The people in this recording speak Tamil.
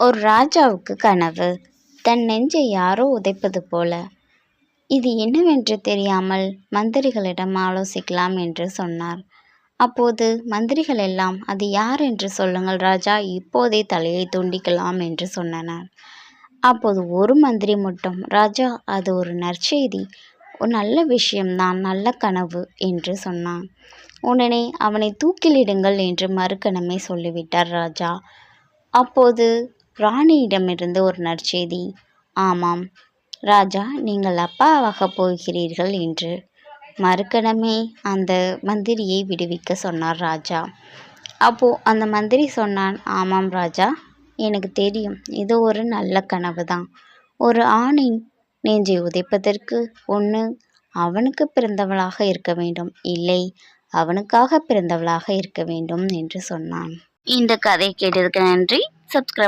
ஒரு ராஜாவுக்கு கனவு. தன் நெஞ்சை யாரோ உதைப்பது போல. இது என்னவென்று தெரியாமல் மந்திரிகளிடம் ஆலோசிக்கலாம் என்று சொன்னார். அப்போது மந்திரிகள் எல்லாம் அது யார் என்று சொல்லுங்கள் ராஜா இப்போதே தலையை துண்டிக்கலாம் என்று சொன்னனர். அப்போது ஒரு மந்திரி மட்டும் ராஜா அது ஒரு நற்செய்தி. ஒரு நல்ல விஷயம்தான் நல்ல கனவு என்று சொன்னான். உடனே அவனை தூக்கிலிடுங்கள் என்று மறுக்கணமே சொல்லிவிட்டார் ராஜா. அப்போது ராணியிடமிருந்து ஒரு நற்செய்தி. ஆமாம் ராஜா நீங்கள் அப்பாவாக போகிறீர்கள் என்று. மறுக்கணமே அந்த மந்திரியை விடுவிக்க சொன்னார் ராஜா. அப்போ அந்த மந்திரி சொன்னான் ஆமாம் ராஜா எனக்கு தெரியும் இது ஒரு நல்ல கனவு தான் ஒரு ஆணின் நெஞ்சை உதைப்பதற்கு ஒன்று அவனுக்கு பிறந்தவளாக இருக்க வேண்டும் இல்லை அவனுக்காக பிறந்தவளாக இருக்க வேண்டும் என்று சொன்னான். இந்த கதை கேட்டதுக்கு நன்றி. சப்ஸ்கிரைப்